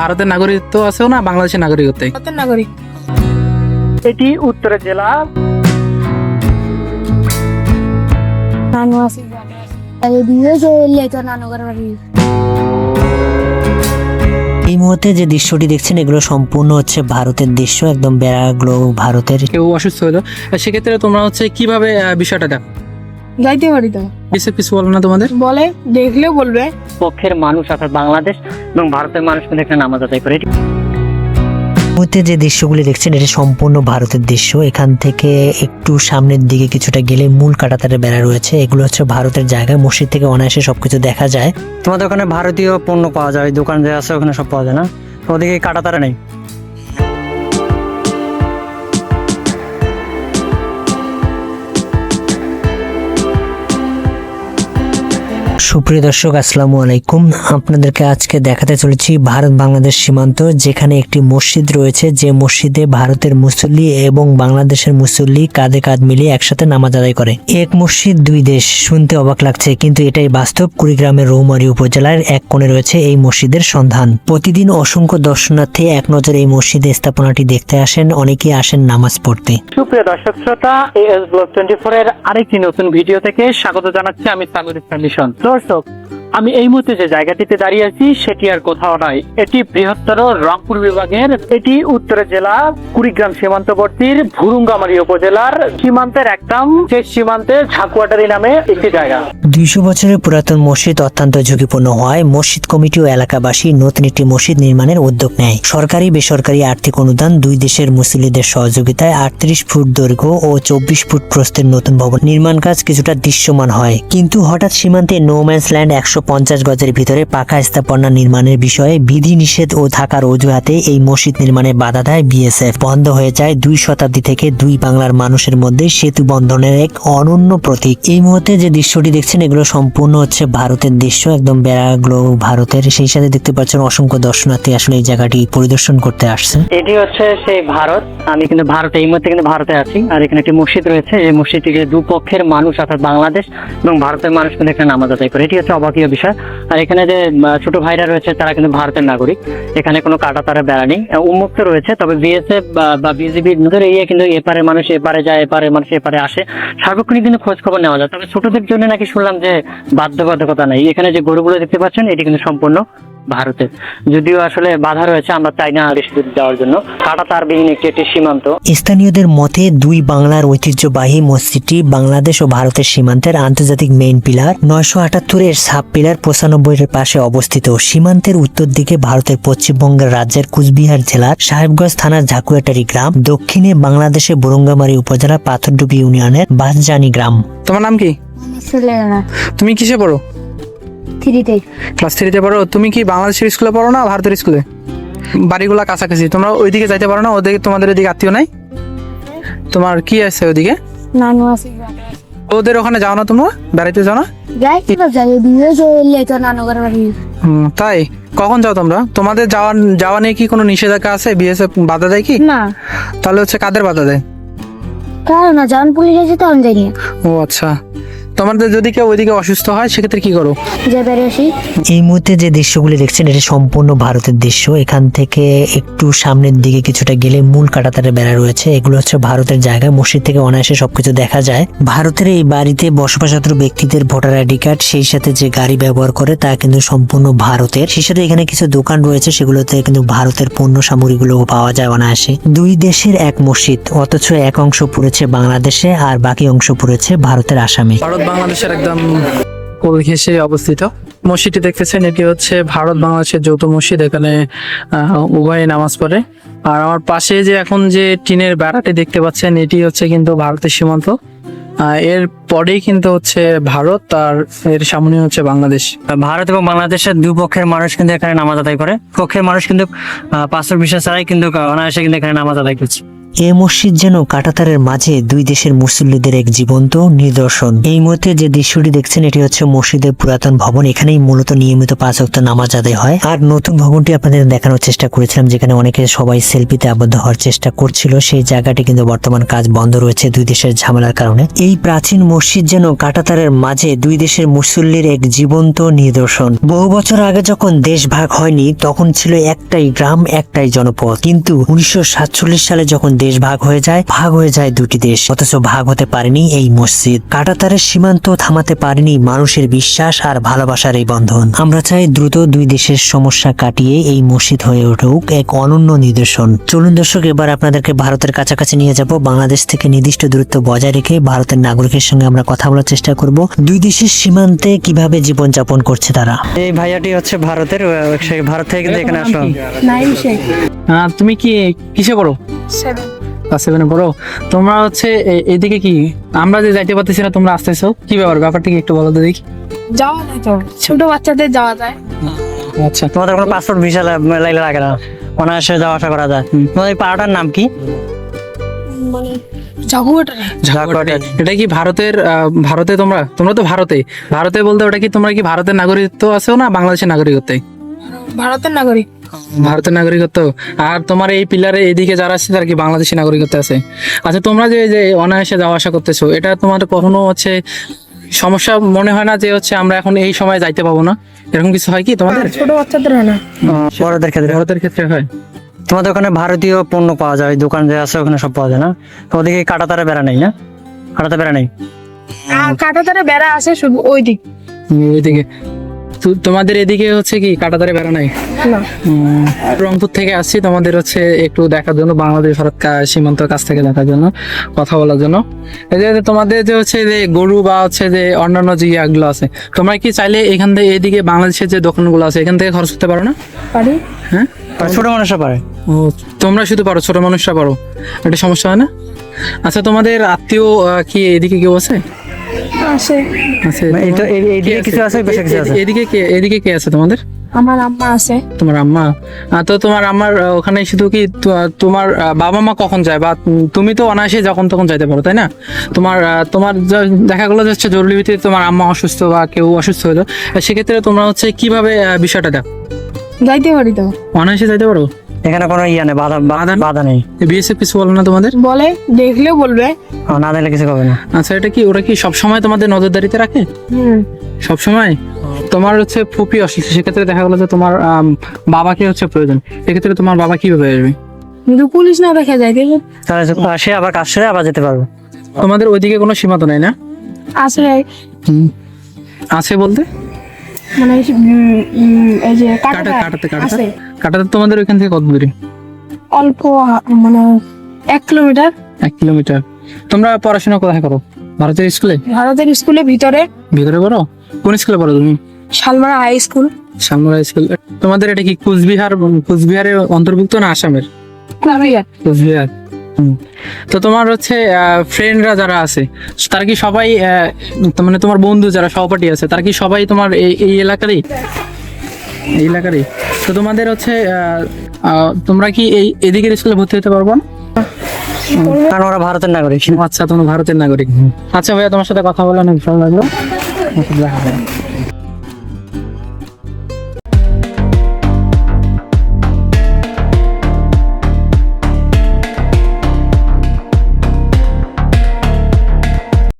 ভারতের নাগরিকত্ব আছেও না বাংলাদেশের নাগরিকত্ব? ভারতের নাগরিক। এটি উত্তরের জেলা। নানু আছে এই মুহূর্তে যে দৃশ্যটি দেখছেন এগুলো সম্পূর্ণ হচ্ছে ভারতের দৃশ্য একদম বেড়াগুলো ভারতের। কেউ অসুস্থ হলো? সেক্ষেত্রে তোমরা হচ্ছে কীভাবে বিষয়টা দেখো? যাইতে পারি তো? কিছু কিছু বলো না তোমাদের। বলে দেখলেও বলবে। পক্ষের মানুষ অর্থাৎ বাংলাদেশ এবং ভারতের মানুষ কিন্তু এখানে নামাজ আদায় করে। এটি মুহূর্তে যে দৃশ্যগুলি দেখছেন এটি সম্পূর্ণ ভারতের দৃশ্য। এখান থেকে একটু সামনের দিকে কিছুটা গেলে মূল কাটাতারের বেড়া রয়েছে। এগুলো হচ্ছে ভারতের জায়গা। মসজিদ থেকে অনায়াসে সবকিছু দেখা যায়। তোমাদের ওখানে ভারতীয় পণ্য পাওয়া যায় দোকান যে আছে ওখানে সব পাওয়া যায় না? ওদিকে কাটা তারা নেই। সুপ্রিয় দর্শক আসসালামু আলাইকুম। আপনাদেরকে আজকে দেখাতে চলেছি ভারত বাংলাদেশ সীমান্ত যেখানে একটি মসজিদ রয়েছে। যে মসজিদে ভারতের মুসল্লি এবং বাংলাদেশের মুসল্লি কাঁধে কাঁধ মিলিয়ে একসাথে নামাজ আদায় করে। এক মসজিদ দুই দেশ। শুনতে অবাক লাগছে কিন্তু এটাই বাস্তব। কুড়িগ্রামের রৌমারী উপজেলার এক কোণে রয়েছে এই মসজিদের সন্ধান। প্রতিদিন অসংখ্য দর্শনার্থী এক নজরে এই মসজিদে স্থাপনাটি দেখতে আসেন অনেকেই আসেন নামাজ পড়তে। সুপ্রিয় দর্শক শ্রোতা এস ব্লগ টোয়েন্টি ফোর এর আরেকটি নতুন ভিডিও থেকে স্বাগত জানাচ্ছি আমি সাগর ইসলাম মিশন। দর্শক আমি এই মুহূর্তে যে জায়গাটিতে দাঁড়িয়ে আছি, সেটি আর কোথাও নয়। এটি বৃহত্তর রংপুর বিভাগের, এটি উত্তরের জেলা কুড়িগ্রাম সীমান্তবর্তীর ভুরুঙ্গামারী উপজেলার সীমান্তের একদম শেষ সীমান্তে ঝাকুয়াটারি নামে একটি জায়গা। দুইশো বছরের পুরাতন মসজিদ অত্যন্ত ঝুঁকিপূর্ণ হয় মসজিদ কমিটি ও এলাকাবাসী নতুন একটি মসজিদ নির্মাণের উদ্যোগ নেয়। সরকারি, বেসরকারি আর্থিক অনুদান দুই দেশের মুসলিদের সহযোগিতায় আটত্রিশ ফুট দৈর্ঘ্য ও চব্বিশ ফুট প্রস্থের নতুন ভবন নির্মাণ কাজ কিছুটা দৃশ্যমান হয়। কিন্তু হঠাৎ সীমান্তে নোম্যান্স ল্যান্ড একশো পঞ্চাশ গজের ভিতরে পাকা স্থাপনা নির্মাণের বিষয়ে বিধি নিষেধ ও থাকার অজুহাতে এই মসজিদ নির্মাণে বাধা দেয় বিএসএফ। বন্ধ হয়ে যায় দুই শতাব্দী থেকে দুই বাংলার মানুষের মধ্যে সেতু বন্ধনের এক অনন্য প্রতীক। এই মুহূর্তে যে দৃশ্যটি দেখছেন, এগুলো সম্পূর্ণ হচ্ছে ভারতের দৃশ্য, একদম বেড়াগুলো ভারতের। সেই সাথে দেখতে পাচ্ছেন অসংখ্য দর্শনার্থী আসলে এই জায়গাটি পরিদর্শন করতে আসছে। এটি হচ্ছে সেই ভারত। আমি কিন্তু ভারতে, এই মুহূর্তে কিন্তু ভারতে আছি। আর এখানে একটি মসজিদ রয়েছে। এই মসজিদটিকে দুপক্ষের মানুষ, অর্থাৎ বাংলাদেশ এবং ভারতের মানুষ কিন্তু এখানে নামাজ আদায় করে। এটি হচ্ছে অবাকীয় বিষয়। আর এখানে যে ছোট ভাইরা রয়েছে, তারা কিন্তু ভারতের নাগরিক। এখানে কোনো কাটা তারা বেড়া নেই। উন্মুক্ত রয়েছে, তবে বিএসএফ বা বিজেপি নজর এরিয়া কিন্তু এপারে মানুষ এপারে যায়, এপারে মানুষ এপারে আসে। সার্বক্ষণিক কিন্তু খোঁজ খবর নেওয়া যায়। তবে ছোটদের জন্য নাকি শুনলাম যে বাধ্যবাধকতা নেই। এখানে যে গরুগুলো দেখতে পাচ্ছেন, এটি কিন্তু সম্পূর্ণ ভারতের। যদিও আসলে বাধা রয়েছে আমরা চাই না বেশি দূর যাওয়ার জন্য। কাটা তার বিহীন একটি একটি সীমান্ত। স্থানীয়দের মতে দুই বাংলার ঐতিহ্যবাহী মসজিদটি বাংলাদেশ ও ভারতের সীমান্তের আন্তর্জাতিক মেইন পিলার নয়শো আটাত্তরের সাব পিলার পঁচানব্বই এর পাশে অবস্থিত। সীমান্তের উত্তর দিকে ভারতের পশ্চিমবঙ্গের রাজ্যের কুচবিহার জেলার সাহেবগঞ্জ থানার ঝাকুয়াটারি গ্রাম। দক্ষিণে বাংলাদেশের বরঙ্গামারী উপজেলার পাথরডুবি ইউনিয়নের বাসজানি গ্রাম। তোমার নাম কি? তুমি কিসে পড়ো? থ্রিতে। ক্লাস থ্রিতে পড়ো? তুমি কি বাংলাদেশের স্কুলে পড়ো না ভারতের স্কুলে? বাড়িগুলো কাছাকাছি। তোমরা ওইদিকে যাইতে পারো না ওদিকে তোমাদের ওইদিকে আত্মীয় নাই? তোমার কি আছে ওইদিকে নানু আছে ওদের ওখানে যাও না তোমরা? বেড়াইতে যাও না? তাই? কখন যাও তোমরা? তোমাদের যাওয়া যাওয়া নিয়ে কি কোনো নিষেধাজ্ঞা আছে? বিএসএফ বাধা দেয় কি? না। তাহলে হচ্ছে কাদের বাধা দেয়? কারণ না যখন পুলিশ আছে তখন যাই না ও আচ্ছা। তোমাদের যদি কেউ ওইদিকে অসুস্থ হয় সেক্ষেত্রে কি করো? আসি। এই মুহূর্তে যে দৃশ্যগুলি দেখছেন এটা সম্পূর্ণ ভারতের দৃশ্য। এখান থেকে একটু সামনের দিকে কিছুটা গেলে মূল কাটাতারের বেড়া রয়েছে। এগুলো হচ্ছে ভারতের জায়গা। মসজিদ থেকে অনায়াসে সবকিছু দেখা যায়। ভারতের এই বাড়িতে বসবাসরত ব্যক্তিদের ভোটার আইডি কার্ড সেই সাথে যে গাড়ি ব্যবহার করে তা কিন্তু সম্পূর্ণ ভারতের। সেই সাথে এখানে কিছু দোকান রয়েছে সেগুলোতে কিন্তু ভারতের পণ্য সামগ্রীগুলো পাওয়া যায় অনায়াসে। দুই দেশের এক মসজিদ অথচ এক অংশ পড়েছে বাংলাদেশে আর বাকি অংশ পড়েছে ভারতের আসামে। ভারত বাংলাদেশের একদম কোল ঘেঁষে অবস্থিত। মসজিদটি দেখতেছেন, এটি হচ্ছে ভারত বাংলাদেশের যৌথ মসজিদ, এখানে উভয়ে নামাজ পড়ে। আর আমার পাশে যে এখন যে টিনের বেড়াটি দেখতে পাচ্ছেন, এটি হচ্ছে কিন্তু ভারতের সীমান্ত। এর পরেই কিন্তু হচ্ছে ভারত, আর এর সামনে হচ্ছে বাংলাদেশ। ভারত এবং বাংলাদেশের দুই পক্ষের মানুষ কিন্তু এখানে নামাজ আদায় করে। পক্ষের মানুষ কিন্তু পাঁচশো বিশ্বাস ছাড়াই কিন্তু অনায়াসে কিন্তু এখানে নামাজ আদায় করছে। এ মসজিদ যেন কাটাতারের মাঝে দুই দেশের মুসল্লিদের এক জীবন্ত নিদর্শন। এই মুহূর্তে যে দৃশ্যটি দেখছেন, এটি হচ্ছে মসজিদের পুরাতন ভবন। এখানেই মূলত নিয়মিত পাঁচ ওয়াক্ত নামাজ আদায় হয়। আর নতুন ভবনটি আপনাদের দেখানোর চেষ্টা করেছিলাম, যেখানে অনেকে সবাই সেলফিতে আবদ্ধ হওয়ার চেষ্টা করছিল। সেই জায়গাটি কিন্তু বর্তমান কাজ বন্ধ রয়েছে দুই দেশের ঝামেলার কারণে। এই প্রাচীন মসজিদ যেন কাটাতারের মাঝে দুই দেশের মুসল্লির এক জীবন্ত নিদর্শন। বহু বছর আগে যখন দেশ ভাগ হয়নি, তখন ছিল একটাই গ্রাম, একটাই জনপদ। কিন্তু উনিশশো সাতচল্লিশ সালে যখন দেশ ভাগ হয়ে যায় ভাগ হয়ে যায় দুটি দেশ। অথচ ভাগ হতে পারেনি এই মসজিদ। কাটাতারের সীমান্ত থামাতে পারেনি মানুষের বিশ্বাস আর ভালোবাসার এই বন্ধন। আমরা চাই দ্রুত দুই দেশের সমস্যা কাটিয়ে এই মসজিদ হয়ে উঠুক এক অনন্য নিদর্শন। চলুন দর্শক এবার আপনাদেরকে ভারতের কাছাকাছি নিয়ে যাব। বাংলাদেশ থেকে নির্দিষ্ট দূরত্ব বজায় রেখে ভারতের নাগরিকের সঙ্গে আমরা কথা বলার চেষ্টা করব। দুই দেশের সীমান্তে কীভাবে জীবনযাপন করছে তারা? এই ভাইয়াটি হচ্ছে ভারতের ভারত থেকে কিন্তু এখানে আসলাম নাইম শেখ। আহ, তুমি কি কিসে পড়ো? ক্লাস সেভেনে পড়ো। তোমরা হচ্ছে এদিকে কি? আমরা যে যাইতে পারতেছি না তোমরা আসতেছো? কি ব্যাপার? ব্যাপারটা কি একটু বলো তো দেখি। যাওয়া যায় তো। ছোট বাচ্চাদের যাওয়া যায়। আচ্ছা। তোমাদের কোনো পাসপোর্ট ভিসা লাগলে লাগে না? অনায়াসে যাওয়া আসা করা যায়। তোমাদের পাড়াটার নাম কি? মানে। এটা কি ভারতের আহ, ভারতে তোমরা? তোমরা তো ভারতে। ভারতে বলতে ওটা কি তোমরা কি ভারতের নাগরিকত্ব আছো না বাংলাদেশের নাগরিকত্ব? ভারতের নাগরিক। ভারতের নাগরিকত্ব। আর তোমার এই পিলারে এদিকে যারা আছে তারা কি বাংলাদেশি নাগরিকত্ব আছে? আচ্ছা তোমরা যে যে অনায়াসে যাওয়া আসা করতেছো এটা তোমার কখনো হচ্ছে সমস্যা মনে হয় না যে হচ্ছে আমরা এখন এই সময় যাইতে পাবো না? এরকম কিছু হয় কি তোমাদের? ছোট বাচ্চাদের হয় না। বড়দের ক্ষেত্রে। ভারতের ক্ষেত্রে হয়। তোমাদের ওখানে ভারতীয় পণ্য পাওয়া যায় দোকান যে আছে ওখানে সব পাওয়া যায় না? তো ওদিকে কাটাতারে বেড়া নেই না? কাটাতে বেড়া নেই? আর কাটাতারে বেড়া আছে শুধু ওই দিক উম, ওইদিকে। তো- তোমাদের এদিকে হচ্ছে কি কাটাতারে বেড়া নাই? রংপুর থেকে আসছি তোমাদের হচ্ছে একটু দেখার জন্য বাংলাদেশ ভারত সীমান্ত কাছ থেকে দেখার জন্য কথা বলার জন্য। এই যে তোমাদের যে হচ্ছে যে গরু বা হচ্ছে যে অন্যান্য যে ইয়াগুলো আছে তোমরা কি চাইলে এখান থেকে এদিকে বাংলাদেশের যে দোকানগুলো আছে এখান থেকে খরচ করতে পারো না? পারি। হ্যাঁ? ছোট মানুষরা পারে। ও তোমরা শুধু পারো ছোট মানুষরা পারো। একটা সমস্যা হয় না? আচ্ছা তোমাদের আত্মীয় আহ, কি এদিকে কেউ আছে? আছে। আছে এই তো কিছু আছে? বেশি কিছু আছে? এদিকে কে এদিকে কে আছে তোমাদের? আমার আম্মা আছে। তোমার আম্মা? তো তোমার আম্মার ওখানে শুধু কি তোমার বাবা মা কখন যায়? বা তুমি তো অনায়াসে যখন তখন যাইতে পারো তাই না? তোমার আহ, তোমার দেখা গেলো যে হচ্ছে জরুরি ভিত্তিতে তোমার আম্মা অসুস্থ বা কেউ অসুস্থ হলো। সেক্ষেত্রে তোমরা হচ্ছে কীভাবে বিষয়টা দেখো? যাইতে পারি তো। অনায়াসে যাইতে পারো? এখানে কোনো ইয়া নেই বাধা বাধা নেই? বাধা নেই। বিএসএফ কিছু বলো না তোমাদের? বলে দেখলেও বলবে। না দিলে কিছু হবে না। আচ্ছা এটা কি ওরা কি সবসময় তোমাদের নজরদারিতে রাখে? হুম। সব সময় তোমার হচ্ছে ফুপি অসুস্থ সেক্ষেত্রে দেখা গেলো যে তোমার বাবাকে হচ্ছে প্রয়োজন। সেক্ষেত্রে তোমার বাবা কীভাবে আসবে? কিন্তু পুলিশ না দেখা যায় তাহলে সে আবার কাজ সেরে আবার যেতে পারবে। তোমাদের ওইদিকে কোনো সীমান্ত নাই না? আছে আছে বলতে? মানে এই যে কাটা কাটাতা কাটাতে কাটাতে? আছে। কাটাতে তোমাদের ওইখান থেকে কত দূরে? অল্প মানে এক কিলোমিটার। এক কিলোমিটার। তোমরা পড়াশোনা কোথায় করো? ভারতের স্কুলে? ভারতের স্কুলের ভিতরে। ভিতরে পড়ো? কোন স্কুলে পড়ো তুমি? Shalmara high school. Shyamra school. তোমাদের এটা কি কুচবিহার কুচবিহারের অন্তর্ভুক্ত না আসামের? কুচবিহার। তো তোমার হচ্ছে ফ্রেন্ডরা যারা আছে তারা কি সবাই মানে তোমার বন্ধু যারা সহপাঠী আছে তারা কি সবাই তোমার এই এই এলাকারই? এই এলাকারই। তো তোমাদের হচ্ছে আহ, আহ, তোমরা কি এই এদিকের স্কুলে ভর্তি হতে পারব? কারণ ওরা ভারতের নাগরিক। আচ্ছা তোমরা ভারতের নাগরিক। আচ্ছা ভাইয়া তোমার সাথে কথা বলে অনেক ভালো লাগল। দেখা।